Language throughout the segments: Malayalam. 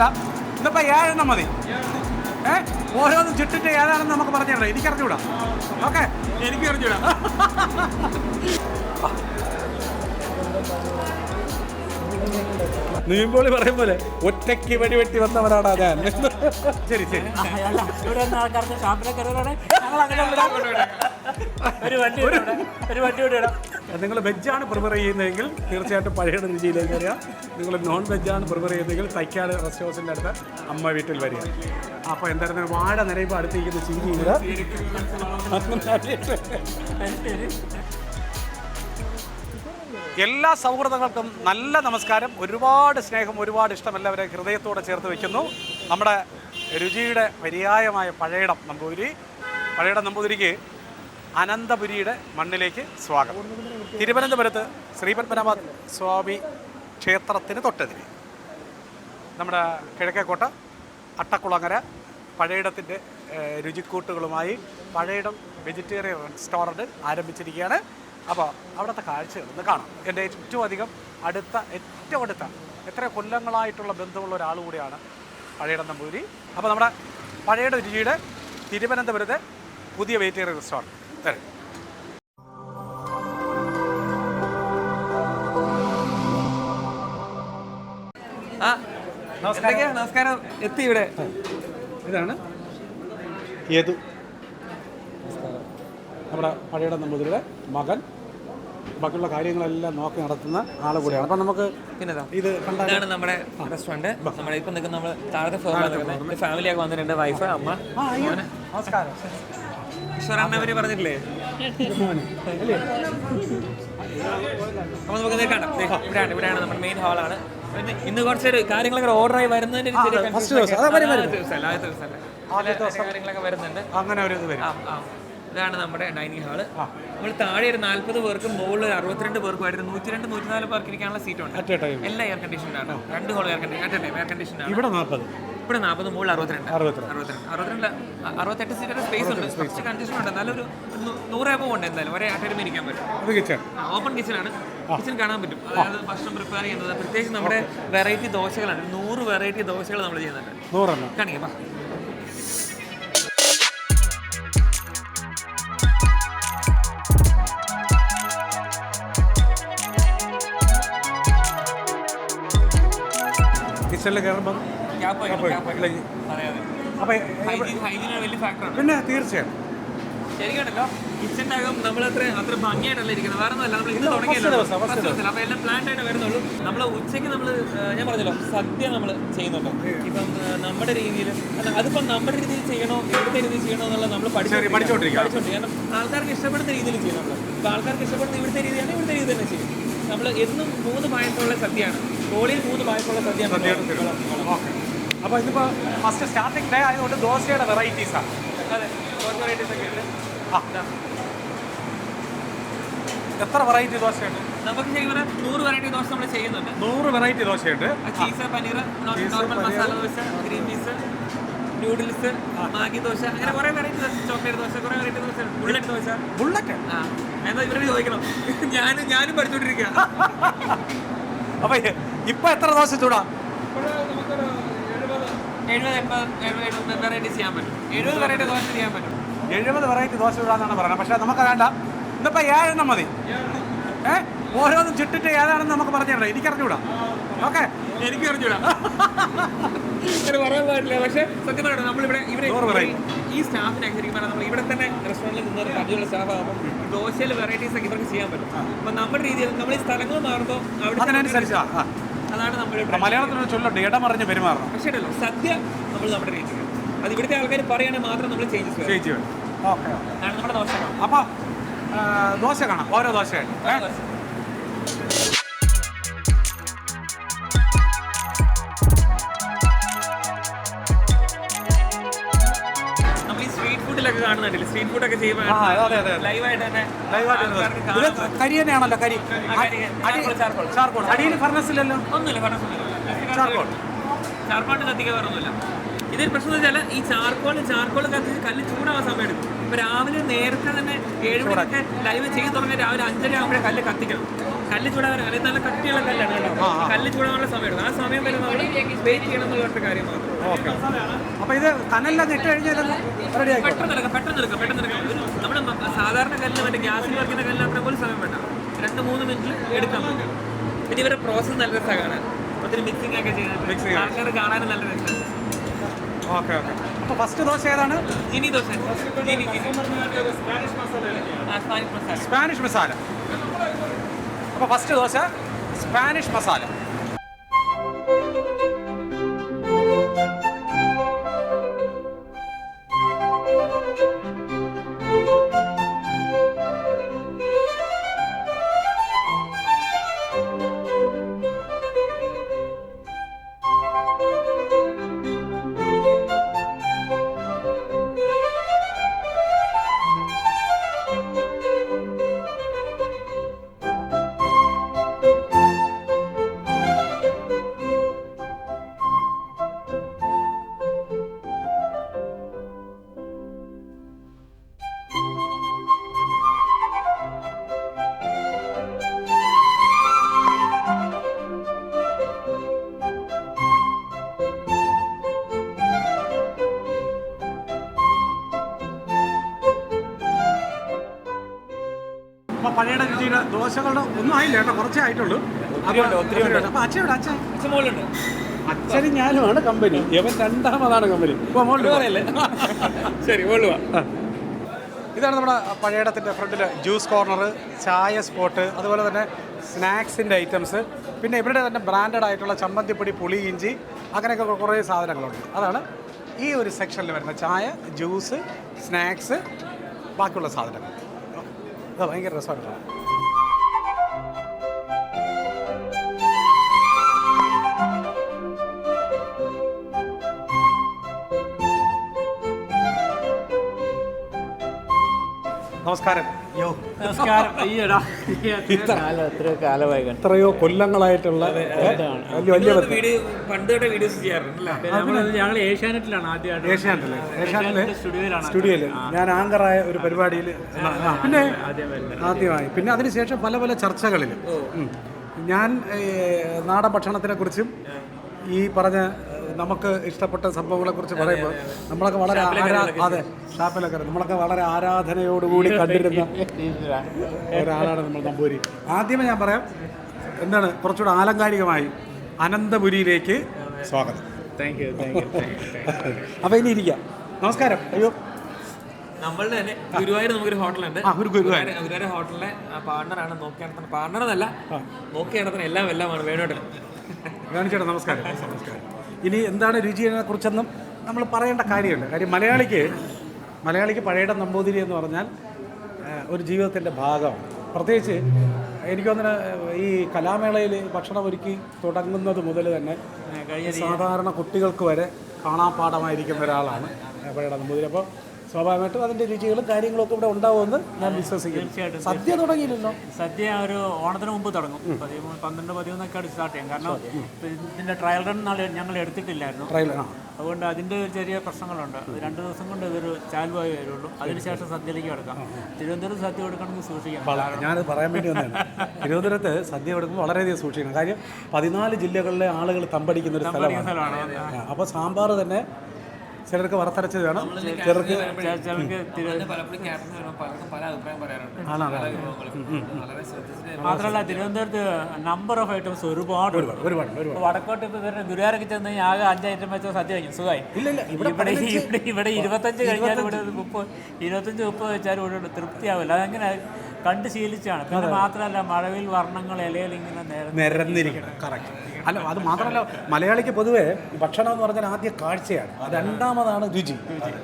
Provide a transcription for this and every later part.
വേണ്ട. ഇന്നിപ്പോൾ ഏഴെണ്ണം മതി. ഏ? ഓരോന്നും ചുട്ടിട്ട് ഏതാണെന്ന് നമുക്ക് പറഞ്ഞു തരണം എനിക്ക് അറിഞ്ഞൂടാ ഓക്കെ? എനിക്ക് അറിഞ്ഞൂടാ നീമ്പോളി പറയും പോലെ ഒറ്റയ്ക്ക് വെടിവെട്ടി വന്നവരാടാ ഞാൻ. ശരി ശരി. ആൾക്കാർക്ക് ഒരു വണ്ടി ഒരു വണ്ടി കൂടെ ഇടാം നിങ്ങൾ വെജാണ് പ്രിഫർ ചെയ്യുന്നതെങ്കിൽ തീർച്ചയായിട്ടും പഴയ രുചിയിലേക്ക് വരിക. നിങ്ങൾ നോൺ വെജാണ് പ്രിഫർ ചെയ്യുന്നതെങ്കിൽ തൈക്കാട് റെസ്റ്റ് ഹൗസിന്റെ അടുത്ത് അമ്മ വീട്ടിൽ വരിക. അപ്പോൾ എന്തായിരുന്നു വാഴ നിറയുമ്പോൾ അടുത്തിരിക്കുന്ന ചിരി എല്ലാ സൗഹൃദങ്ങൾക്കും നല്ല നമസ്കാരം. ഒരുപാട് സ്നേഹം ഒരുപാട് ഇഷ്ടം എല്ലാവരെ ഹൃദയത്തോടെ ചേർത്ത് വെക്കുന്നു. നമ്മുടെ രുചിയുടെ പര്യായമായ പഴയടം നമ്പൂതിരി. പഴയടം നമ്പൂതിരിക്ക് അനന്തപുരിയുടെ മണ്ണിലേക്ക് സ്വാഗതം. തിരുവനന്തപുരത്ത് ശ്രീപത്മനാഭ സ്വാമി ക്ഷേത്രത്തിന് തൊട്ടെതിരെ നമ്മുടെ കിഴക്കേക്കോട്ട അട്ടക്കുളങ്ങര പഴയിടത്തിന്റെ രുചിക്കൂട്ടുകളുമായി പഴയിടം വെജിറ്റേറിയൻ റെസ്റ്റോറന്റ് ആരംഭിച്ചിരിക്കുകയാണ്. അപ്പോൾ അവിടുത്തെ കാഴ്ചകൾ ഒന്ന് കാണാം. എന്റെ ഏറ്റവും അധികം അടുത്ത ഏറ്റവും അടുത്ത എത്ര കൊല്ലങ്ങളായിട്ടുള്ള ബന്ധമുള്ള ഒരാൾ കൂടിയാണ് പഴയിടം നമ്പൂരി അപ്പോൾ നമ്മുടെ പഴയുടെ രുചിയുടെ തിരുവനന്തപുരത്തെ പുതിയ വെജിറ്റേറിയൻ റെസ്റ്റോറന്റ്. തരും. ആ നമസ്കാരം. എത്തി ഇവിടെ. ഇതാണ്. യദു നമ്മുടെ പഴയുടെ നമ്പൂതിരിയുടെ മകൻ. ബാക്കിയുള്ള കാര്യങ്ങളെല്ലാം നോക്കി നടത്തുന്ന ആൾ കൂടിയാണ്. അപ്പം നമുക്ക് ഇത് ഇതാണ് നമ്മുടെ റെസ്റ്റോറന്റ് നമ്മുടെ ഇപ്പൊ നിൽക്കുന്ന നമ്മൾ താഴത്തെ ഫാമിലിയൊക്കെ വന്നിട്ടുണ്ട് വൈഫ് അമ്മ നമസ്കാരം. അവർ പറഞ്ഞിട്ടില്ലേ? അപ്പൊ നമുക്ക് കാണാം ഇവിടെയാണ് ഇവിടെയാണ് നമ്മുടെ മെയിൻ ഹാളാണ് ഇന്ന് കുറച്ച് കാര്യങ്ങളൊക്കെ ഓർഡർ ആയി വരുന്നതിന്റെ കാര്യങ്ങളൊക്കെ വരുന്നുണ്ട്. അങ്ങനെ ഒരു ഇത് വരും. ഇതാണ് നമ്മുടെ ഡൈനിങ് ഹാൾ നമ്മൾ താഴെ ഒരു നാല്പത് പേർക്കും മുകളിൽ ഒരു അറുപത്തിരണ്ട് പേർക്കുമായിട്ട് നൂറ്റി രണ്ട് നൂറ്റിനാല് പേർക്ക് ഇരിക്കാനുള്ള സീറ്റ് ഉണ്ട്. എല്ലാ എയർ കണ്ടീഷൻ ആണ്. രണ്ട് hall air condition at air condition ആണ്. ഇവിടെ നാൽപ്പത് ഇവിടെ നാൽപ്പത് മുകളിൽ അറുപത്തിരണ്ട്. അറുപത്തിരണ്ട്. അറുപത്തെട്ട് സീറ്റർ സ്പേസ് ഉണ്ട്. കുറച്ച് കണ്ടീഷൻ ഉണ്ട്. എന്നാലും ഒരു നൂറ് എബോ ഉണ്ട് എന്തായാലും. ഒരേ അക്കാഡമി ഇരിക്കാൻ പറ്റും. കിച്ചൺ ഓപ്പൺ കിച്ചൺ ആണ്. കിച്ചൺ കാണാൻ പറ്റും. അതായത് ഭക്ഷണം പ്രിപ്പയർ ചെയ്യുന്നത്. പ്രത്യേകിച്ച് നമ്മുടെ വെറൈറ്റി ദോശകളാണ്. നൂറ് വെറൈറ്റി ദോശകൾ നമ്മൾ ചെയ്യുന്നുണ്ട്. നൂറെണ്ണം. കാണിക്കാം. കിച്ചണിൽ കയറുമ്പം പിന്നെ തീർച്ചയായും. ശരിയാണല്ലോ. കിച്ചന്റെ അകം നമ്മൾ അത്ര അത്ര ഭംഗിയായിട്ടല്ല ഇരിക്കുന്നത്. വേറെ ഒന്നുമല്ല നമ്മൾ ഇന്ന് തുടങ്ങിയല്ലോ ഫസ്റ്റ് ദിവസം അപ്പോൾ എല്ലാം പ്ലാൻ ആയിട്ട് വരുന്നുള്ളൂ. നമ്മൾ ഉച്ചയ്ക്ക് നമ്മൾ ഞാൻ പറഞ്ഞല്ലോ സദ്യ നമ്മൾ ചെയ്യുന്നുണ്ട്. ഇപ്പം നമ്മുടെ രീതിയിൽ അതിപ്പം നമ്മുടെ രീതിയിൽ ചെയ്യണോ എവിടുത്തെ രീതിയിൽ ചെയ്യണോ എന്നുള്ളത് നമ്മൾ. കാരണം ആൾക്കാർക്ക് ഇഷ്ടപ്പെടുന്ന രീതിയിൽ ഇപ്പോൾ ആൾക്കാർക്ക് ഇഷ്ടപ്പെടുന്ന ഇവിടുത്തെ രീതിയാണ് ഇവിടുത്തെ രീതി തന്നെ ചെയ്യും. നമ്മൾ എന്നും മൂന്ന് പായസമുള്ള സദ്യയാണ്. ഹോളിയിൽ മൂന്ന് പായസമുള്ള സദ്യയാണ് അപ്പോൾ ഇതിപ്പോൾ ഫസ്റ്റ് സ്റ്റാർട്ടിംഗ് ഡേ ആയതുകൊണ്ട് ദോശയുടെ വെറൈറ്റീസാണ് അതെ കുറച്ച് varieties ഒക്കെ ഉണ്ട്. ആ എത്ര വെറൈറ്റി ദോശയുണ്ട്? നമുക്ക് ഇവിടെ നൂറ് വെറൈറ്റി ദോശ നമ്മൾ ചെയ്യുന്നുണ്ട്. നൂറ് variety ദോശയുണ്ട്. Cheese paneer normal masala dosa green peas noodles Maggi dosa അങ്ങനെ കുറേ വെറൈറ്റി ദോശ ചോക്ലേറ്റ് ദോശ കുറേ variety dosa bullet dosa. Bullet ആ. എന്താ ഇവരോട് ചോദിക്കണം. ഞാനും ഞാനും പഠിച്ചോണ്ടിരിക്കുക അപ്പോൾ ഇപ്പൊ എത്ര ദോശ ചൂടാ? എഴുപത് എൺപത് എഴുപത് വെറൈറ്റി ചെയ്യാൻ പറ്റും. എഴുപത് വെറൈറ്റി ദോശ ചെയ്യാൻ പറ്റും. എഴുപത് വെറൈറ്റി ദോശ ഇടാന്നാണ് പറയുന്നത്. പക്ഷെ നമുക്ക് വേണ്ട. ഇന്നിപ്പോൾ ഏഴെണ്ണം മതി. ഏ? ഓരോന്നും ചുട്ടിട്ട് ഏതാണെന്ന് നമുക്ക് പറഞ്ഞിടണം എനിക്ക് അറിഞ്ഞുകൂടാ ഓക്കെ? എനിക്ക് അറിഞ്ഞൂടാ പറയാൻ പാടില്ല. പക്ഷേ സത്യം പറയണം നമ്മളിവിടെ ഇവിടെ ഈ സ്റ്റാഫിനെ ശരിക്കും പറഞ്ഞാൽ നമ്മൾ ഇവിടെ തന്നെ റെസ്റ്റോറന്റിൽ നിന്ന് പരിചയമുള്ള സ്റ്റാഫ് ആകുമ്പോൾ ദോശയിൽ വെറൈറ്റീസ് ഒക്കെ ഇവർക്ക് ചെയ്യാൻ പറ്റും. അപ്പം നമ്മുടെ രീതിയിൽ നമ്മൾ ഈ സ്ഥലങ്ങൾ മാറുമ്പോൾ അവിടെ അതിനനുസരിച്ച് ആ, ആ. അതാണ് നമ്മൾ മലയാളത്തിലൊരു ചൊല്ലുണ്ട് ഇടമറിഞ്ഞ് പെരുമാറണം. പക്ഷേ ഉണ്ടല്ലോ സദ്യ നമ്മൾ നമ്മുടെ രീതിയിൽ അത് ഇവിടുത്തെ ആൾക്കാർ പറയുകയാണെങ്കിൽ മാത്രം നമ്മൾ ചേഞ്ചസ് വരും. ചേച്ചി വേണം ഓക്കെ നമ്മുടെ ദോശ അപ്പോൾ ദോശ കാണാം. ഓരോ ദോശയായിട്ട്. സ്ട്രീറ്റ് സ്ട്രീറ്റ് ഫുഡൊക്കെ ചെയ്യുമ്പോൾ ആ, അതെ, അതെ, അതെ. ലൈവായിട്ട് തന്നെ ലൈവായിട്ട് ആൾക്കാർക്ക് ഇത് കാണാൻ പറ്റും. കരി തന്നെയാണല്ലോ കരി. കരി. Charcoal, charcoal. ചാർക്കോൾ. അടിയിൽ ഫർണസിലല്ലോ ഒന്നുമില്ല ചാർക്കോൾ. കത്തിക്കാൻ ഇതൊരു പ്രശ്നം എന്ന് വെച്ചാൽ ഈ ചാർക്കോൾ ചാർക്കോൾ കത്തിച്ച് കല്ല് ചൂടാവാൻ സമയം എടുക്കും. ഇപ്പൊ രാവിലെ നേരത്തെ തന്നെ ഏഴ് മണിക്ക് ലൈവ് ചെയ്ത് തുടങ്ങിയ രാവിലെ അഞ്ചര ആകുമ്പോഴേ കല്ല് കത്തിക്കണം. കല്ല് ചൂടാവാൻ അല്ലെങ്കിൽ നല്ല കട്ടിയുള്ള കല്ലാണ് കേട്ടോ. കല്ല് സമയം എടുക്കും. ആ സമയം വരെ നമ്മൾ വെയിറ്റ് ചെയ്യണം എന്നുള്ള ഒറ്റ കാര്യം മാത്രം. ഓക്കെ. അപ്പോൾ ഇത് കനലിലൊക്കെ ഇട്ട് കഴിഞ്ഞാൽ റെഡി ആക്കി പെട്ടെന്ന് എടുക്കാം പെട്ടെന്ന് എടുക്കാം പെട്ടെന്ന് എടുക്കാം. നമ്മുടെ സാധാരണ കല്ല് മറ്റേ ഗ്യാസിൽ വർക്കുന്ന കല്ല് അത്ര പോലും സമയം വേണ്ട. രണ്ട് മൂന്ന് മിനിറ്റിൽ എടുക്കാൻ പറ്റും. പിന്നെ ഇവരുടെ പ്രോസസ്സ് നല്ല രസമാണ് കാണാൻ. ഒത്തിരി മിക്സിംഗ് ഒക്കെ ചെയ്യാൻ. ആൾക്കാർ കാണാനും നല്ല രസമാണ് ഓക്കെ ഓക്കെ. അപ്പോൾ ഫസ്റ്റ് ദോശ ഏതാണ്? ഇനി ദോശ. ഇനി ആ, സ്പാനിഷ് മസാല സ്പാനിഷ് മസാല അപ്പോൾ ഫസ്റ്റ് ദോശ സ്പാനിഷ് മസാല ദോശകളുടെ ഒന്നും ആയില്ല കേട്ടോ കുറച്ചേ ആയിട്ടുള്ളൂ. അച്ഛൻ അച്ഛയുടെ അച്ഛൻ. അച്ഛനും ഞാനുമാണ് കമ്പനി ഇവൻ രണ്ടാമതാണ് കമ്പനി ഇപ്പൊ മോളിൽ പറയല്ലേ? ശരി ഇതാണ് നമ്മുടെ പഴയടത്തിന്റെ ഫ്രണ്ടിൽ ജ്യൂസ് കോർണർ ചായ സ്പോട്ട് അതുപോലെ തന്നെ സ്നാക്സിന്റെ ഐറ്റംസ് പിന്നെ ഇവരുടെ തന്നെ ബ്രാൻഡഡ് ആയിട്ടുള്ള ചമ്മന്തിപ്പൊടി പുളി ഇഞ്ചി അങ്ങനെയൊക്കെ കുറേ സാധനങ്ങളുണ്ട്. അതാണ് ഈ ഒരു സെക്ഷനിൽ വരുന്ന ചായ ജ്യൂസ് സ്നാക്സ് ബാക്കിയുള്ള സാധനങ്ങൾ. അത് ഭയങ്കര രസമായിട്ടാണ് നമസ്കാരം. യോ. നമസ്കാരം. എത്രയോ കാലമായി എത്രയോ കൊല്ലങ്ങളായിട്ടുള്ള വലിയ വലിയ ബന്ധം. വീഡിയോ പണ്ട് തൊട്ടേ വീഡിയോസ് ചെയ്യാറുണ്ടല്ലേ? നമ്മൾ ഞങ്ങൾ ഏഷ്യാനെറ്റിലാണ് ആദ്യമായിട്ട്. ഏഷ്യാനെറ്റിലെ ഏഷ്യാനെറ്റിലെ സ്റ്റുഡിയോയിലാണ് സ്റ്റുഡിയോയിൽ ഞാൻ ആങ്കറായ ഒരു പരിപാടിയിൽ പിന്നെ ആദ്യമായി. പിന്നെ അതിനുശേഷം പല പല ചർച്ചകളിലും. ഞാൻ നാടൻ ഭക്ഷണത്തിനെ കുറിച്ചും ഈ പറഞ്ഞ നമുക്ക് ഇഷ്ടപ്പെട്ട സംഭവങ്ങളെ കുറിച്ച് പറയുമ്പോൾ നമ്മളൊക്കെ വളരെ അതെ ഷാപ്പിലൊക്കെ നമ്മളൊക്കെ വളരെ ആരാധനയോടുകൂടി കണ്ടിരുന്ന ഒരാളാണ് നമ്മൾ നമ്പൂരി. ആദ്യമേ ഞാൻ പറയാം എന്താണ് കുറച്ചുകൂടെ ആലങ്കാരികമായി അനന്തപുരിയിലേക്ക് സ്വാഗതം. താങ്ക് യു താങ്ക് യു അപ്പോൾ ഇനി ഇരിക്കാം. നമസ്കാരം. അയ്യോ. നമ്മളുടെ തന്നെ ഗുരുവായൂർ നമുക്കൊരു ഹോട്ടലുണ്ട്. ഗുരുവായൂർ. ഹോട്ടലിലെ പാർട്ണറാണ്. നോക്കി നടത്തുന്ന പാർട്ണർ എന്നല്ല നോക്കി നടത്തുന്ന എല്ലാം എല്ലാമാണ് വേണോട്ടെ കാണിച്ചേട്ടാ നമസ്കാരം. നമസ്കാരം. ഇനി എന്താണ് രുചിയെ കുറിച്ചൊന്നും നമ്മൾ പറയേണ്ട കാര്യമില്ല. കാര്യം മലയാളിക്ക് മലയാളിക്ക് പഴയടം നമ്പൂതിരി എന്ന് പറഞ്ഞാൽ ഒരു ജീവിതത്തിന്റെ ഭാഗമാണ്. പ്രത്യേകിച്ച് എനിക്ക് തോന്നുന്ന ഈ കലാമേളയിൽ ഭക്ഷണം ഒരുക്കി തുടങ്ങുന്നത് മുതൽ തന്നെ സാധാരണ കുട്ടികൾക്ക് വരെ കാണാപ്പാടമായിരിക്കുന്ന ഒരാളാണ് പഴയടം നമ്പൂതിരി. അപ്പോൾ സ്വാഭാവികമായിട്ടും അതിന്റെ രുചികളും കാര്യങ്ങളും ഒക്കെ ഇവിടെ ഉണ്ടാവുമെന്ന് ഞാൻ വിശ്വസിക്കുന്നു. തീർച്ചയായിട്ടും. സദ്യ തുടങ്ങിയില്ലല്ലോ? സദ്യ ഒരു ഓണത്തിന് മുമ്പ് തുടങ്ങും. പതിമൂന്ന് പന്ത്രണ്ട് പതിമൂന്നൊക്കെ ആയിട്ട് സ്റ്റാർട്ട് ചെയ്യും. കാരണം ഇതിന്റെ ഇതിന്റെ ട്രയൽ റൺ നാളെ ഞങ്ങൾ എടുത്തിട്ടില്ലായിരുന്നു. ട്രയൽ അതുകൊണ്ട് അതിന്റെ ഒരു ചെറിയ പ്രശ്നങ്ങളുണ്ട്. അത് രണ്ട് ദിവസം കൊണ്ട് ഇതൊരു ചാലുവായി വരുള്ളൂ. അതിനുശേഷം സദ്യയിലേക്ക് കിടക്കാം. തിരുവനന്തപുരം സദ്യ കൊടുക്കണമെങ്കിൽ സൂക്ഷിക്കാം ഞാൻ ഞാനത് പറയാൻ വേണ്ടി വന്നതാണ്. തിരുവനന്തപുരത്ത് സദ്യ കൊടുക്കുമ്പോൾ വളരെയധികം സൂക്ഷിക്കണം. കാര്യം പതിനാല് ജില്ലകളിലെ ആളുകൾ തമ്പടിക്കുന്ന ഒരു സ്ഥലമാണ്. അപ്പോൾ സാമ്പാർ തന്നെ ചിലർക്ക് വറുത്തരച്ച് വേണം. ചിലർക്ക് മാത്രമല്ല തിരുവനന്തപുരത്ത് നമ്പർ ഓഫ് ഐറ്റംസ് ഒരുപാട്. ഒരുപാട്. ഒരുപാട് വടക്കോട്ട് ഇപ്പൊ വരുന്ന ഗുരുവാരൊക്കെ ചെന്ന് കഴിഞ്ഞാൽ ആകെ അഞ്ച് ഐറ്റം വെച്ചാൽ സദ്യ കഴിക്കും സുഖമായി ഇവിടെ ഇവിടെ ഇരുപത്തഞ്ച് കഴിഞ്ഞാലും ഇവിടെ മുപ്പത് ഇരുപത്തഞ്ച് മുപ്പത് വെച്ചാലും ഇവിടെ തൃപ്തിയാവില്ല. അതങ്ങനെ കണ്ട് ശീലിച്ചാണ്. പിന്നെ മാത്രമല്ല മഴവിൽ വർണങ്ങൾ ഇലയിൽ ഇങ്ങനെ നേരം നിരന്നിരിക്കണം കറക്റ്റ് അല്ല അത് മാത്രമല്ല മലയാളിക്ക് പൊതുവേ ഭക്ഷണം എന്ന് പറഞ്ഞാൽ ആദ്യ കാഴ്ചയാണ്. രണ്ടാമതാണ് രുചി.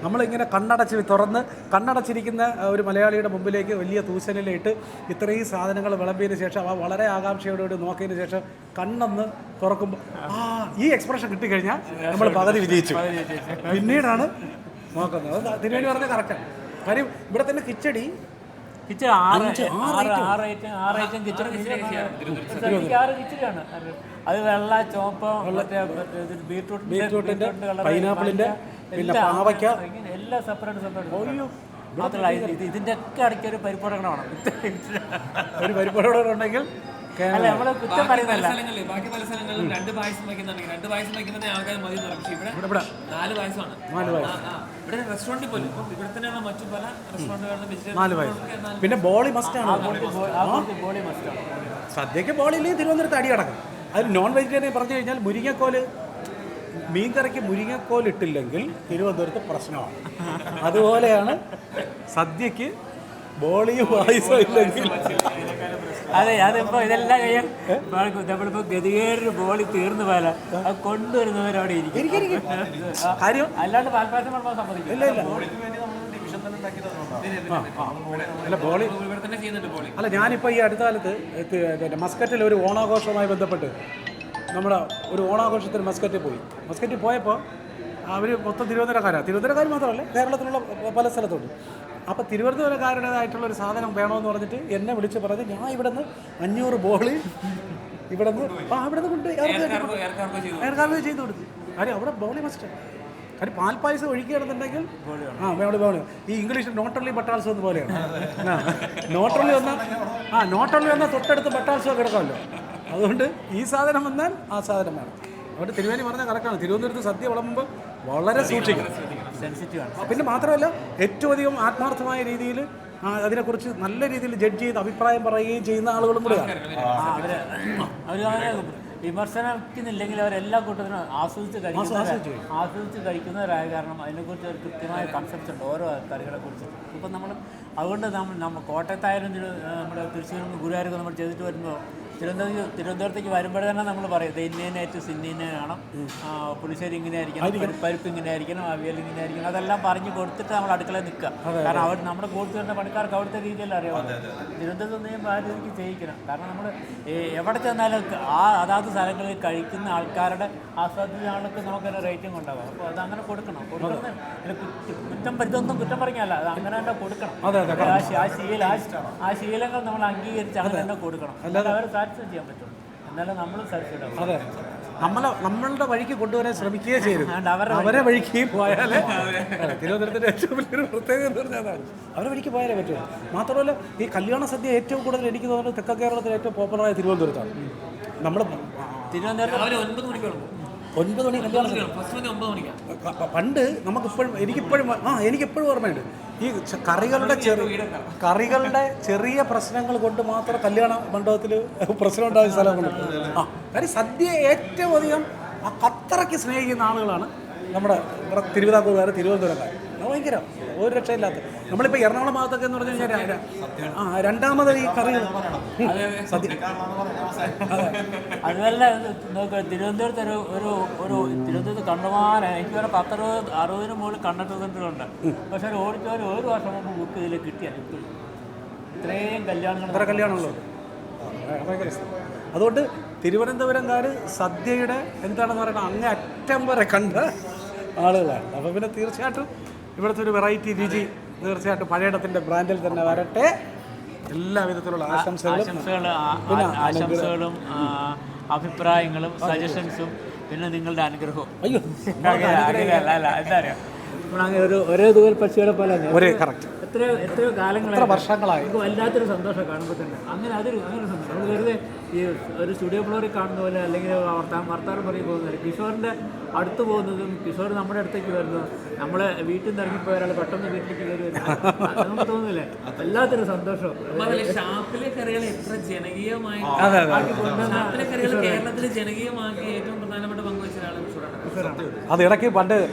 നമ്മളിങ്ങനെ കണ്ണടച്ച് തുറന്ന് കണ്ണടച്ചിരിക്കുന്ന ഒരു മലയാളിയുടെ മുമ്പിലേക്ക് വലിയ തൂശനിലിട്ട് ഇത്രയും സാധനങ്ങൾ വിളമ്പിയതിന് ശേഷം ആ വളരെ ആകാംക്ഷയോടുകൂടി നോക്കിയതിന് ശേഷം കണ്ണൊന്ന് തുറക്കുമ്പോൾ ആ ഈ എക്സ്പ്രഷൻ കിട്ടിക്കഴിഞ്ഞാൽ നമ്മൾ പകുതി വിജയിച്ചു. പിന്നീടാണ് നോക്കുന്നത്. തിരുവേണ്ടി പറഞ്ഞാൽ കറക്റ്റാണ് കാര്യം ഇവിടെ തന്നെ കിച്ചടി കിച്ചൺ ആറ് ആറ് ആറ് ഐറ്റം. ആറ് ഐറ്റം കിച്ചൺ ആറ് കിച്ചണാണ് അത് വെള്ള ചോപ്പ് മറ്റേ ബീട്രൂട്ടിന്റെ പൈനാപ്പിളിന്റെ, പിന്നെ എല്ലാം പാവയ്ക്ക. എല്ലാം സെപ്പറേറ്റ് സെപ്പറേറ്റ് മാത്രമല്ല ഇത് ഇത് ഒക്കെ ഇടയ്ക്ക് ഒരു പരിപ്പുറക്കണം ഒരു പരിപാടിയോടെ ഉണ്ടെങ്കിൽ അല്ല നമ്മൾ കുറ്റം ബാക്കി പറയുന്നല്ല ബാക്കി പല സ്ഥലങ്ങളിലും രണ്ട് പായസം വയ്ക്കുന്നുണ്ടെങ്കിൽ രണ്ട് പായസം വയ്ക്കുന്നത് ആൾക്കാർ മതി പക്ഷേ ഇവിടെ ഇവിടെ നാല് പായസമാണ്. നാല്. ഇവിടെ റെസ്റ്റോറന്റിൽ പോലും ഇപ്പം ഇവിടെ തന്നെയാണ് മറ്റു പല റെസ്റ്റോറന്റുകളിലും നാല് വയസ്സ്. പിന്നെ ബോളി മസ്റ്റാണ് ബോളി മസ്റ്റാണ് സദ്യക്ക് ബോളില്ലേ തിരുവനന്തപുരത്ത് അടി കിടക്കും അത് നോൺ വെജിറ്റേറിയൻ പറഞ്ഞു കഴിഞ്ഞാൽ മുരിങ്ങക്കോൽ മീൻകറിക്ക് മുരിങ്ങക്കോൽ ഇട്ടില്ലെങ്കിൽ തിരുവനന്തപുരത്ത് പ്രശ്നമാണ്. അതുപോലെയാണ് സദ്യക്ക് ബോളിയും പായസം ഇല്ലെങ്കിൽ. അതെ അതിപ്പോ ഇതെല്ലാം കഴിയാൻ നമ്മളിപ്പോ ഗതികേറിന് ബോളി തീർന്നു പോലെ അത് കൊണ്ടുവരുന്നവരവിടെ ഇരിക്കും. കാര്യം? അല്ലാണ്ട്. അല്ല ബോളി അല്ല ഞാനിപ്പോൾ ഈ അടുത്ത കാലത്ത് പിന്നെ മസ്കറ്റിൽ ഒരു ഓണാഘോഷവുമായി ബന്ധപ്പെട്ട് നമ്മുടെ ഒരു ഓണാഘോഷത്തിന് മസ്കറ്റിൽ പോയി. മസ്കറ്റിൽ പോയപ്പോൾ അവർ മൊത്തം തിരുവനന്തപുരക്കാരാണ് തിരുവനന്തപുരക്കാർ മാത്രമല്ല കേരളത്തിലുള്ള പല സ്ഥലത്തുണ്ട്. അപ്പോൾ തിരുവനന്തപുരക്കാരുടേതായിട്ടുള്ള ഒരു സാധനം വേണമെന്ന് പറഞ്ഞിട്ട് എന്നെ വിളിച്ച് പറഞ്ഞ് ഞാൻ ഇവിടെ നിന്ന് അഞ്ഞൂറ് ബോളി ഇവിടെ നിന്ന് ആ ഇവിടെ നിന്ന് കൊണ്ട് ഏർക്കാർക്ക് ചെയ്തു കൊടുത്തു. കാര്യം അവിടെ ബോളി മസ്റ്റ് കാര്യം പാൽപ്പായസം ഒഴിക്കുകയാണെന്നുണ്ടെങ്കിൽ ആ വേണം. ബോളി ഈ ഇംഗ്ലീഷിൽ നോട്ട് ഓൺലി ബട്ടാൾസോ എന്ന് പോലെയാണ്. നോട്ട് ഓൺലി വന്നാൽ ആ നോട്ട് ഓൺലി വന്നാൽ തൊട്ടടുത്ത് ബട്ടാൾസോ കിടക്കാമല്ലോ. അതുകൊണ്ട് ഈ സാധനം വന്നാൽ ആ സാധനം വേണം. അതുകൊണ്ട് തിരുവേനി പറഞ്ഞാൽ കറക്റ്റാണ് തിരുവനന്തപുരത്ത് സദ്യ വിളമ്പുമ്പോൾ വളരെ സൂക്ഷിക്കണം. സെൻസിറ്റീവ് ആണ്. ആ, പിന്നെ മാത്രമല്ല ഏറ്റവും അധികം ആത്മാർത്ഥമായ രീതിയിൽ അതിനെക്കുറിച്ച് നല്ല രീതിയിൽ ജഡ്ജ് ചെയ്ത് അഭിപ്രായം പറയുകയും ചെയ്യുന്ന ആളുകളും കൂടെയാണ് വിമർശനത്തിനില്ലെങ്കിൽ അവരെല്ലാ കൂട്ടത്തിനും ആസ്വദിച്ച് കഴിക്കുന്ന ആസ്വദിച്ച് കഴിക്കുന്നവരായ കാരണം അതിനെക്കുറിച്ച് ഒരു കൃത്യമായ കൺസെപ്റ്റ് ഉണ്ട്. ഓരോ കറികളെ കുറിച്ച്. ഇപ്പം നമ്മൾ അതുകൊണ്ട് നമ്മൾ നമ്മൾ കോട്ടയത്തായാലും നമ്മുടെ തൃശ്ശൂരും ഗുരുവായൂരൊക്കെ നമ്മൾ ചെയ്തിട്ട് വരുമ്പോൾ തിരുവനന്തപുരം തിരുവനന്തപുരത്തേക്ക് വരുമ്പോഴേ തന്നെ നമ്മൾ പറയും ഇന്നേനായിട്ട് സിന്നീനെ ആ, പുളിശ്ശേരി ഇങ്ങനെ ആയിരിക്കണം പരിപ്പ് ഇങ്ങനെ ആയിരിക്കണം അവിയൽ ഇങ്ങനെ ആയിരിക്കണം. അതെല്ലാം പറഞ്ഞു കൊടുത്തിട്ട് നമ്മൾ അടുക്കളയിൽ നിൽക്കുക. കാരണം അവർ നമ്മുടെ കൂടുതൽ വരുന്ന പണിക്കാർക്ക് അവിടുത്തെ രീതിയിൽ അറിയാം തിരുവനന്തപുരത്ത് നിന്ന് ആ രീതിക്ക് ചെയ്യിക്കണം. കാരണം നമ്മൾ എവിടെ ചെന്നാലും ആ അതാത് സ്ഥലങ്ങളിൽ കഴിക്കുന്ന ആൾക്കാരുടെ ആസ്വാദിച്ച ആൾക്ക് നമുക്കൊരു റേറ്റിംഗ് ഉണ്ടാകും അപ്പോൾ അത് അങ്ങനെ കൊടുക്കണം. കൊടുക്കുന്നത് കുറ്റ- പറ്റുന്നൊന്നും കുറ്റം പറഞ്ഞല്ല. അത് അങ്ങനെ തന്നെ കൊടുക്കണം. ആ ശീല ആ ശീലങ്ങൾ നമ്മൾ അംഗീകരിച്ച് അങ്ങനെ തന്നെ കൊടുക്കണം. അല്ലാതെ അവർ സാറ്റിസ്ഫൈ ചെയ്യാൻ പറ്റുള്ളൂ എന്നാലും നമ്മൾ സാറ്റിസ്ഫൈഡ് ആവും. അതെ. നമ്മളെ നമ്മളുടെ വഴിക്ക് കൊണ്ടുവരാൻ ശ്രമിക്കുകയേ ചെയ്യും. അവരെ വഴിക്ക്. പോയാലേ തിരുവനന്തപുരത്തിന്റെ ഏറ്റവും വലിയൊരു പ്രത്യേകത എന്ന് പറഞ്ഞാൽ അതാണ്. അവരെ വഴിക്ക് പോയാലേ പറ്റുള്ളൂ മാത്രമല്ല ഈ കല്യാണ സദ്യ ഏറ്റവും കൂടുതൽ എനിക്ക് തോന്നുന്നത് തെക്കൻ കേരളത്തിൽ ഏറ്റവും പോപ്പുലറായ തിരുവനന്തപുരത്താണ്. നമ്മൾ തിരുവനന്തപുരം ഒൻപത് മണിക്ക് തുടങ്ങും. ഒൻപത് മണി കല്യാണം പണ്ട് നമുക്കിപ്പോഴും എനിക്കിപ്പോഴും ആ എനിക്കിപ്പോഴും ഓർമ്മയുണ്ട്. ഈ കറികളുടെ ചെറിയ കറികളുടെ ചെറിയ പ്രശ്നങ്ങൾ കൊണ്ട് മാത്രം കല്യാണ മണ്ഡപത്തിൽ പ്രശ്നം ഉണ്ടായ സ്ഥലമാണ്. ആ കാര്യം സദ്യ ഏറ്റവും അധികം ആ കത്തറയ്ക്ക് സ്നേഹിക്കുന്ന ആളുകളാണ് നമ്മുടെ തിരുവിതാംകൂർ തിരുവിതാംകൂറുകാർ തിരുവനന്തപുരം അത് ഭയങ്കര. ഒരു രക്ഷയില്ലാത്ത. നമ്മളിപ്പോൾ എറണാകുളം ഭാഗത്തൊക്കെ എന്ന് പറഞ്ഞു കഴിഞ്ഞാൽ ആ രണ്ടാമത് ഈ കറി. സദ്യ അതുമല്ല നോക്കുക തിരുവനന്തപുരത്ത് ഒരു ഒരു ഒരു തിരുവനന്തപുരത്ത് കണ്ടുമാനം. എനിക്ക് വേറെ പത്തറുപത് അറുപതിന് മുകളിൽ കണ്ടിട്ടുണ്ട് പക്ഷെ ഒരു ഓഡിറ്റോറിയം ഒരു വർഷം മുമ്പ് ബുക്ക് ഇതിൽ കിട്ടിയ ഇത്രയും കല്യാണങ്ങൾ ഇത്ര കല്യാണമുള്ളൂ. അതുകൊണ്ട് തിരുവനന്തപുരംകാർ സദ്യയുടെ എന്താണെന്ന് പറയുന്നത് അങ്ങേ അറ്റം വരെ കണ്ട ആളുകളാണ്. അപ്പോൾ പിന്നെ തീർച്ചയായിട്ടും ഇവിടുത്തെ ഒരു വെറൈറ്റി രുചി തീർച്ചയായിട്ടും പഴയടത്തിന്റെ ബ്രാൻഡിൽ തന്നെ വരട്ടെ. എല്ലാ വിധത്തിലുള്ള ആശംസകളും ആശംസകളും അഭിപ്രായങ്ങളും സജഷൻസും പിന്നെ നിങ്ങളുടെ അനുഗ്രഹവും. അയ്യോ അല്ല എന്താ പറയുക ഒരു ഒരേ തൂവൽ പക്ഷികളെ പോലെ ഒരേ കറക്റ്റ് എത്രയോ എത്രയോ കാലങ്ങളായി വർഷങ്ങളായി? വല്ലാത്തൊരു സന്തോഷം കാണുമ്പോൾ തന്നെ. അങ്ങനെ അതൊരു അങ്ങനെ സന്തോഷം. വെറുതെ ഈ ഒരു സ്റ്റുഡിയോ ഫ്ലോറിൽ കാണുന്ന പോലെ അല്ലെങ്കിൽ വർത്താൻ വർത്താനം പറയും പോകുന്നില്ല കിഷോറിന്റെ അടുത്ത് പോകുന്നതും കിഷോർ നമ്മുടെ അടുത്തേക്ക് വരുന്നതും നമ്മളെ വീട്ടിൽ നിന്ന് ഇറങ്ങിപ്പോയ ഒരാൾ പെട്ടെന്ന് വീട്ടിലേക്ക് കയറി വരുന്നത് അത് നമുക്ക് തോന്നുന്നില്ലേ? വല്ലാത്തൊരു സന്തോഷം. അതുപോലെ ഷാപ്പിലെ കറികൾ എത്ര ജനകീയമായി അതെ അതെ ഷാപ്പിലെ കേരളത്തിൽ ജനകീയമാക്കി ഏറ്റവും പ്രധാനപ്പെട്ട പങ്ക് വെച്ച ഒരാളാണ് അത് ഇടയ്ക്ക് പണ്ട് അത്.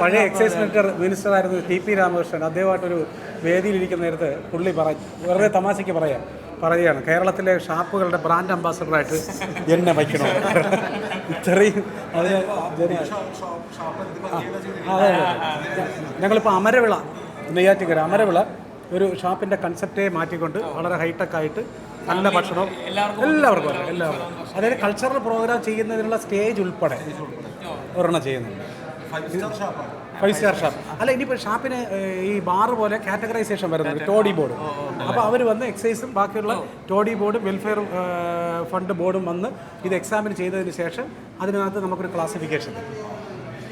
പഴയ എക്സൈസ് മിനിസ്റ്റർ മിനിസ്റ്റർ ആയിരുന്നു ടി പി രാമകൃഷ്ണൻ അദ്ദേഹമായിട്ടൊരു വേദിയിലിരിക്കുന്ന നേരത്ത് പുള്ളി പറഞ്ഞു വെറുതെ തമാശയ്ക്ക് പറയാം പറയുകയാണ്. കേരളത്തിലെ ഷാപ്പുകളുടെ ബ്രാൻഡ് അംബാസഡറായിട്ട് എന്നെ വയ്ക്കണം. ഇത്രയും അതിന് അതെ ഞങ്ങളിപ്പോൾ അമരവിള നെയ്യാറ്റിക്കര അമരവിള ഒരു ഷാപ്പിന്റെ കൺസെപ്റ്റേ മാറ്റിക്കൊണ്ട് വളരെ ഹൈടെക് ആയിട്ട് നല്ല ഭക്ഷണവും എല്ലാവർക്കും അറിയാം, എല്ലാവർക്കും. അതായത് കൾച്ചറൽ പ്രോഗ്രാം ചെയ്യുന്നതിനുള്ള സ്റ്റേജ് ഉൾപ്പെടെ ഒരെണ്ണം ചെയ്യുന്നുണ്ട്. Five star shop. അല്ല ഇനിയിപ്പോൾ ഷാപ്പിന് ഈ ബാർ പോലെ കാറ്റഗറൈസേഷൻ വരുന്നുണ്ട് ടോഡി ബോർഡ്. അപ്പോൾ അവർ വന്ന് എക്സൈസും ബാക്കിയുള്ള ടോഡി ബോർഡും വെൽഫെയർ ഫണ്ട് ബോർഡും വന്ന് ഇത് എക്സാമിന് ചെയ്തതിന് ശേഷം അതിനകത്ത് നമുക്കൊരു ക്ലാസിഫിക്കേഷൻ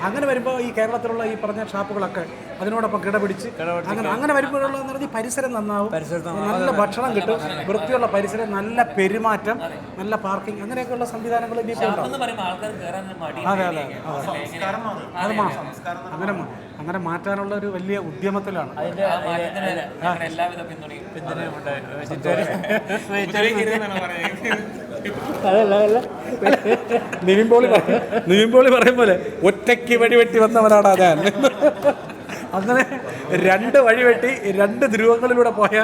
അങ്ങനെ വരുമ്പോൾ ഈ കേരളത്തിലുള്ള ഈ പറഞ്ഞ ഷാപ്പുകളൊക്കെ അതിനോടൊപ്പം കിടപിടിച്ച് അങ്ങനെ അങ്ങനെ വരുമ്പോഴുള്ള പറഞ്ഞാൽ പരിസരം നന്നാവും. നല്ല ഭക്ഷണം കിട്ടും. വൃത്തിയുള്ള പരിസരം നല്ല പെരുമാറ്റം നല്ല പാർക്കിംഗ് അങ്ങനെയൊക്കെയുള്ള സംവിധാനങ്ങൾ ഇനിയിപ്പോൾ അതെ അതെ അതെ. അത് അങ്ങനെ അങ്ങനെ മാറ്റാനുള്ള ഒരു വലിയ ഉദ്യമത്തിലാണ്. നിവിൻപോളി പറയും നിവിൻ പോളി പറയും പോലെ ഒറ്റയ്ക്ക് വഴിവെട്ടി വന്നവനാണ് ഞാൻ. അങ്ങനെ രണ്ട് വഴിവെട്ടി രണ്ട് ധ്രുവങ്ങളിലൂടെ പോയ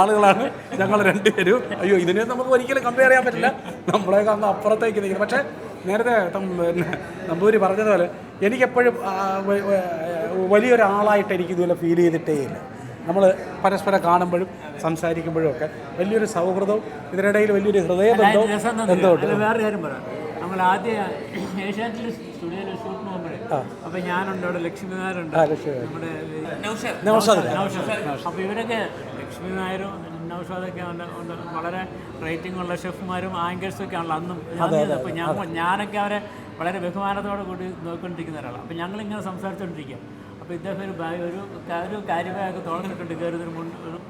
ആളുകളാണ് ഞങ്ങൾ രണ്ടുപേരും. അയ്യോ ഇതിനെ നമുക്ക് ഒരിക്കലും കമ്പയർ ചെയ്യാൻ പറ്റില്ല. നമ്മളെ അന്ന് അപ്പുറത്തേക്ക് നിൽക്കുന്നത് പക്ഷേ നേരത്തെ നമ്പൂരി പറഞ്ഞതുപോലെ എനിക്കെപ്പോഴും വലിയൊരാളായിട്ട് എനിക്ക് ഇതുപോലെ ഫീൽ ചെയ്തിട്ടേ ഇല്ല. നമ്മൾ പരസ്പരം കാണുമ്പോഴും സംസാരിക്കുമ്പോഴും ഒക്കെ വലിയൊരു സൗഹൃദവും ഇതിനിടയിൽ വലിയൊരു ഹൃദയബന്ധവും ബന്ധമുണ്ട് വേറെ കാര്യം പറയാം നമ്മൾ ആദ്യം ഏഷ്യാനെറ്റിൽ സ്റ്റുഡിയോയിൽ ഷൂട്ട് പോകുമ്പോഴേ അപ്പൊ ഞാനുണ്ട് അവിടെ ലക്ഷ്മി നായരുണ്ട്. നായർ. നമ്മുടെ നൗഷാദ്. അപ്പോൾ ഇവരൊക്കെ ലക്ഷ്മി നായരും നൗഷാദൊക്കെ വളരെ റേറ്റിംഗ് ഉള്ള ഷെഫ്മാരും ആങ്കേഴ്സും ഒക്കെ ആണല്ലോ അന്നും. അപ്പൊ ഞാൻ ഞാനൊക്കെ അവരെ വളരെ ബഹുമാനത്തോടു കൂടി നോക്കിക്കൊണ്ടിരിക്കുന്ന ഒരാളാണ്. അപ്പോൾ ഞങ്ങളിങ്ങനെ സംസാരിച്ചുകൊണ്ടിരിക്കുക അപ്പോൾ ഇദ്ദേഹം ഒരു ഒരു ഒരു കാര്യമായൊക്കെ തുറന്നിട്ടുണ്ട് കയറുന്നൊരു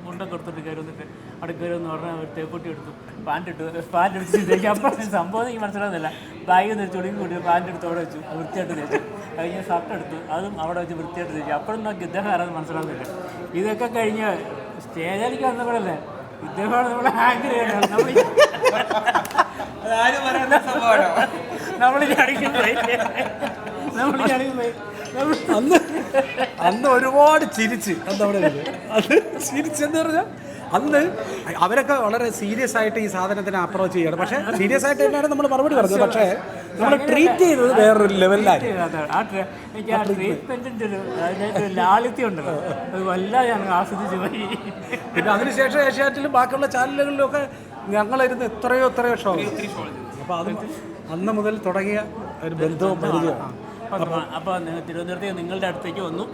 മുണ്ടൊക്കെ എടുത്തിട്ട് കയറുന്നിട്ട് അവിടെ കയറുമെന്ന് പറഞ്ഞാൽ ഒരു തേപ്പൊട്ടി എടുത്തു. പാന്റ് ഇട്ടു പാന്റ് തേക്കും അപ്പം സംഭവം എനിക്ക് മനസ്സിലാകുന്നില്ല ബാഗ് നിന്ന് ചുടുങ്ങി കൂട്ടി പാന്റ് എടുത്ത് അവിടെ വെച്ചു. വൃത്തിയായിട്ട് തേച്ചു. കഴിഞ്ഞ് ഷർട്ട് എടുത്തു. അതും അവിടെ വെച്ച് വൃത്തിയായിട്ട് തേച്ചു. അപ്പോഴും നോക്കി ഇദ്ദേഹം ആരാന്ന് മനസ്സിലാകുന്നില്ല ഇതൊക്കെ കഴിഞ്ഞ് സ്റ്റേജിലേക്ക് വന്നപ്പോഴല്ലേ ഇദ്ദേഹമാണ് നമ്മളെ ചെയ്യണം നമ്മൾ അതാരും പറയാത്ത സംഭവമാണോ? അന്ന് അന്ന് ഒരുപാട് ചിരിച്ച്. അന്നവിടെ അത് ചിരിച്ചെന്ന് പറഞ്ഞാൽ അന്ന് അവരൊക്കെ വളരെ സീരിയസ് ആയിട്ട് ഈ സാധനത്തിനെ അപ്രോച്ച് ചെയ്യണം. പക്ഷേ സീരിയസ് ആയിട്ട് തന്നെയാണ് നമ്മൾ മറുപടി പറഞ്ഞത്. പക്ഷേ നമ്മൾ ട്രീറ്റ് ചെയ്തത് വേറൊരു ലെവലിലായിരുന്നു ആ ട്രീ- എനിക്ക് ആ ട്രീറ്റ്മെന്റിന്റെ ഒരു ലാളിത്യം ഉണ്ടല്ലോ അത് വല്ലാതെ ആസ്വദിച്ചു പോയി. പിന്നെ അതിനുശേഷം ഏഷ്യാറ്റിലും ബാക്കിയുള്ള ചാനലുകളിലും ഒക്കെ ഞങ്ങളിരുന്ന് എത്രയോ എത്രയോ ഷോ അപ്പോൾ അത് അന്ന് മുതൽ തുടങ്ങിയ ഒരു ബന്ധവും പരിചയമാണ് അപ്പോൾ തിരുവനന്തപുരത്ത് നിങ്ങളുടെ അടുത്തേക്ക് വന്നു.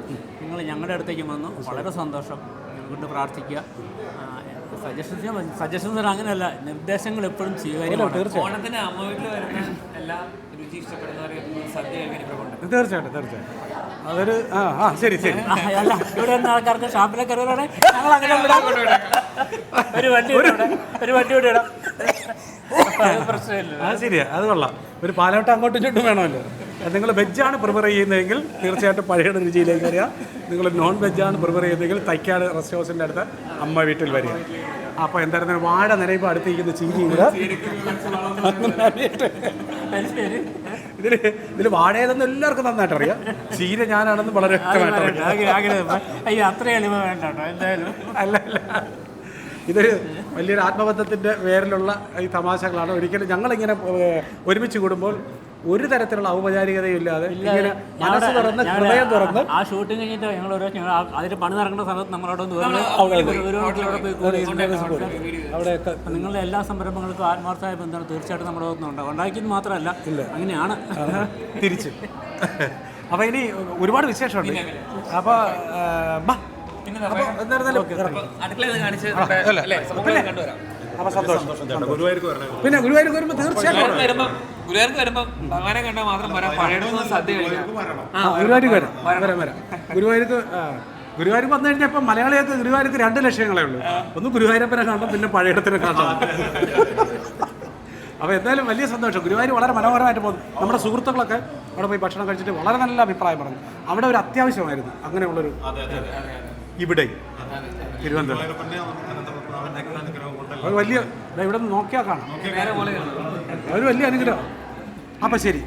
നിങ്ങൾ ഞങ്ങളുടെ അടുത്തേക്ക് വന്നു. വളരെ സന്തോഷം. കൊണ്ട് പ്രാർത്ഥിക്കുക. സജഷൻസ് സജഷൻസ് അങ്ങനെയല്ല. നിർദ്ദേശങ്ങൾ എപ്പോഴും സ്വീകാര്യമാണ് ഓണത്തിന് അമ്മ വീട്ടിൽ വരുന്ന എല്ലാ രുചി ഇഷ്ടപ്പെടുന്നവരെ സദ്യ കഴിക്കാൻ തീർച്ചയായിട്ടും തീർച്ചയായിട്ടും. അതൊരു ആ ശരി ശരി. അല്ല ഇവിടെ വന്ന ആൾക്കാർക്ക് ഷാപ്പിലെ കയറുകയാണെ ഞങ്ങൾ അങ്ങനെ ഒരു വണ്ടി ഒരു വണ്ടി ഇവിടെ ഇടാം. അത് ശരിയാ അത് കൊള്ളാം. ഒരു പാലോട്ട് അങ്ങോട്ടും ഇങ്ങോട്ടും വേണമല്ലോ. നിങ്ങൾ വെജാണ് പ്രിഫർ ചെയ്യുന്നതെങ്കിൽ തീർച്ചയായിട്ടും പഴയ രുചിയിലേക്ക് വരിക. നിങ്ങൾ നോൺ വെജാണ് പ്രിഫർ ചെയ്യുന്നതെങ്കിൽ തൈക്കാട് റെസ്റ്റ് ഹൗസിന്റെ അടുത്ത് അമ്മ വീട്ടിൽ വരിക. അപ്പോൾ എന്തായിരുന്നു വാഴ നിലയിപ്പോൾ അടുത്തിരിക്കുന്ന ചീനി ഇതിൽ ഇതിൽ വാഴയതെന്ന് എല്ലാവർക്കും നന്നായിട്ട് അറിയാം. ചീര ഞാനാണെന്ന് വളരെ വ്യക്തമായിട്ട് അറിയാം. അത്ര എളിമ വേണ്ട അല്ല അല്ല. ഇതൊരു വലിയൊരു ആത്മബന്ധത്തിന്റെ പേരിലുള്ള ഈ തമാശകളാണ്. ഒരിക്കലും ഞങ്ങളിങ്ങനെ ഒരുമിച്ച് കൂടുമ്പോൾ ഒരു തരത്തിലുള്ള ഔപചാരികതയും ഇല്ലാതെ ഇങ്ങനെ മനസ്സ് തുറന്ന് ഹൃദയം തുറന്ന് ആ ഷൂട്ടിംഗ് കഴിഞ്ഞിട്ട് ഞങ്ങൾ ഓരോ പണി നടക്കുന്ന സമയത്ത് നമ്മളവിടെ അവിടെ നിങ്ങളുടെ എല്ലാ സംരംഭങ്ങൾക്കും ആത്മാർത്ഥമായ ബന്ധമാണ് തീർച്ചയായിട്ടും നമ്മുടെ ഒന്നുണ്ട് ഉണ്ടാക്കിയത് മാത്രമല്ല അങ്ങനെയാണ്. തിരിച്ച്. അപ്പോൾ ഇനി ഒരുപാട് വിശേഷമുണ്ട്. അപ്പോൾ പിന്നെ ഗുരുവായൂർക്ക് വരുമ്പോ തീർച്ചയായിട്ടും ഗുരുവായൂർക്ക് വരുമ്പോ ഭഗവാനെ കണ്ടാൽ മാത്രം വരാം സദ്യ കഴിക്കാം. ആ ഗുരുവായൂർക്ക് വരാം. വരാം വരാം. ഗുരുവായൂർക്ക് ആ, ഗുരുവായൂർ വന്നു കഴിഞ്ഞാൽ ഇപ്പം മലയാളികൾക്ക് ഗുരുവായൂർക്ക് രണ്ട് ലക്ഷ്യങ്ങളേ ഉള്ളൂ. ഒന്ന് ഗുരുവായൂരപ്പനെ കാണണം പിന്നെ പഴയടത്തിനെ കാണണം. അപ്പോൾ എന്തായാലും വലിയ സന്തോഷം. ഗുരുവായൂർ വളരെ മനോഹരമായിട്ട് പോകും നമ്മുടെ സുഹൃത്തുക്കളൊക്കെ അവിടെ പോയി ഭക്ഷണം കഴിച്ചിട്ട് വളരെ നല്ല അഭിപ്രായം പറഞ്ഞു. അവിടെ ഒരു അത്യാവശ്യമായിരുന്നു. അങ്ങനെയുള്ളൊരു ഇവിടെ. തിരുവനന്തപുരം. വലിയ ഇവിടെ നിന്ന് നോക്കിയാൽ കാണാം. ഒരു വലിയ അനുഗ്രഹം. അപ്പം ശരി.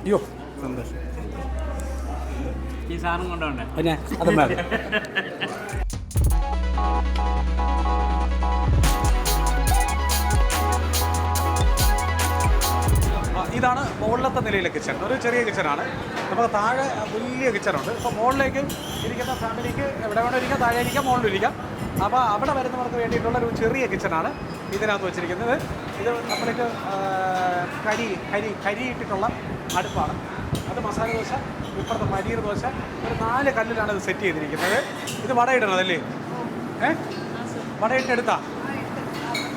അയ്യോ. സന്തോഷം ഈ സാധനം കൊണ്ടുപോണ്ടേ പിന്നെ അതും വേണം ഇതാണ് മുകളിലത്തെ നിലയിലെ കിച്ചൺ. ഒരു ചെറിയ കിച്ചണാണ് നമുക്ക് താഴെ വലിയ കിച്ചണുണ്ട്. ഇപ്പോൾ മുകളിലേക്ക് ഇരിക്കുന്ന ഫാമിലിക്ക് എവിടെ വേണോ ഇരിക്കാം താഴെ ഇരിക്കാം മുകളിൽ ഇരിക്കാം. അപ്പോൾ അവിടെ വരുന്നവർക്ക് വേണ്ടിയിട്ടുള്ള ഒരു ചെറിയ കിച്ചണാണ് ഇതിനകത്ത് വെച്ചിരിക്കുന്നത്. ഇത് നമ്മൾക്ക് കരി കരി കരി ഇട്ടിട്ടുള്ള അടുപ്പാണ്. അത് മസാല ദോശ ഇപ്പുറത്തെ പനീർ ദോശ ഒരു നാല് കല്ലിലാണ് ഇത് സെറ്റ് ചെയ്തിരിക്കുന്നത്. ഇത് വടയിടണതല്ലേ ഏ? വടയിട്ടെടുത്താ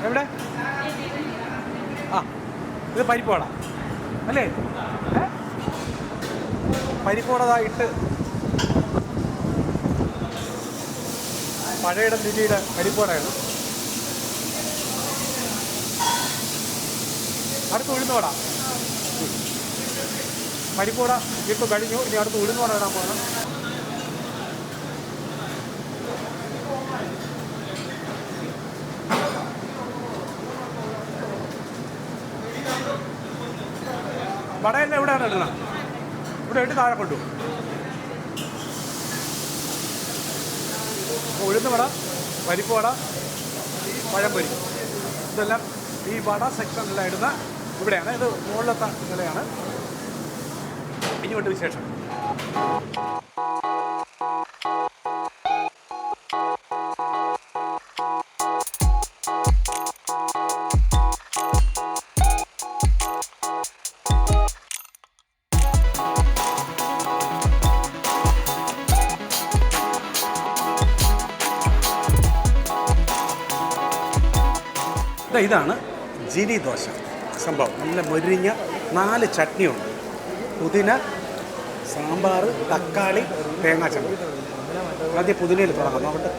എവിടെ? ആ ഇത് പരിപ്പ് വട. അല്ലേ? ഏ? പരിപ്പുവടതായിട്ട് പഴയുടെ രുചിയുടെ പരിപ്പുവടയാണ് അടുത്ത് ഉഴുന്നുവട പരിപ്പുവട ഇട്ട് കഴിഞ്ഞു. ഇനി അടുത്ത് ഉഴുന്നുവട ഇടാൻ പോകണം വടയെല്ലാം എവിടെയാണ് ഇടുന്നത് ഇവിടെ ഇട്ട് താഴെ കൊണ്ടു. ഉഴുന്ന് വട പരിപ്പ് വട പഴംപൊരി. ഇതെല്ലാം ഈ വട സെക്ഷനിലെല്ലാം ഇടുന്ന ഇവിടെയാണ്. ഇത് മുകളിലത്തെ നിലയാണ്. ഇനിയുണ്ട് വിശേഷം. ഇതാണ് ജിരി ദോശ. സംഭവം. നല്ല മൊരിഞ്ഞ നാല് ചട്നിയുണ്ട്. പുതിന സാമ്പാർ തക്കാളി തേങ്ങാ ചമ്മന്തി. ആദ്യം പുതിനയിൽ തുടങ്ങാം നോക്കട്ടെ.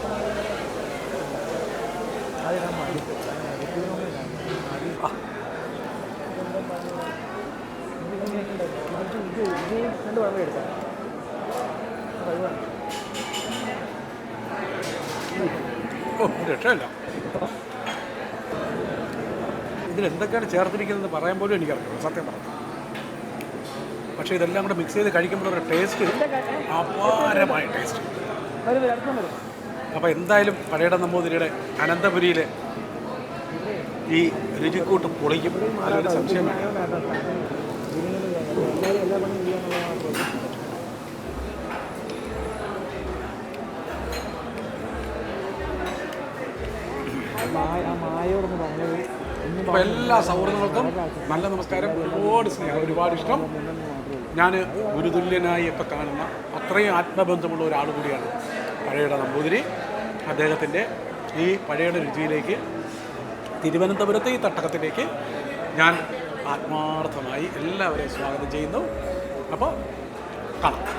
ഓ രക്ഷയില്ല. ഇതിൽ എന്തൊക്കെയാണ് ചേർത്തിരിക്കുന്നതെന്ന് പറയാൻ പോലും എനിക്കറിയില്ല. സത്യം പറഞ്ഞു പക്ഷേ ഇതെല്ലാം കൂടെ മിക്സ് ചെയ്ത് കഴിക്കുമ്പോൾ ഒരു ടേസ്റ്റ് അപാരമായ ടേസ്റ്റ് അപ്പോൾ എന്തായാലും പഴയട നമ്പൂതിരിയുടെ അനന്തപുരിയിലെ ഈ രുചിക്കൂട്ട് പൊളിക്കും. അതിലൊരു സംശയം അപ്പോൾ എല്ലാ സൗഹൃദങ്ങൾക്കും നല്ല നമസ്കാരം ഒരുപാട് സ്നേഹം ഒരുപാട് ഇഷ്ടം. ഞാൻ ഗുരുതുല്യനായി ഒക്കെ കാണുന്ന അത്രയും ആത്മബന്ധമുള്ള ഒരാൾ കൂടിയാണ് പഴയുടെ നമ്പൂതിരി. അദ്ദേഹത്തിന്റെ ഈ പഴയുടെ രുചിയിലേക്ക് തിരുവനന്തപുരത്തെ ഈ തട്ടകത്തിലേക്ക് ഞാൻ ആത്മാർത്ഥമായി എല്ലാവരെയും സ്വാഗതം ചെയ്യുന്നു. അപ്പോൾ കാണാം.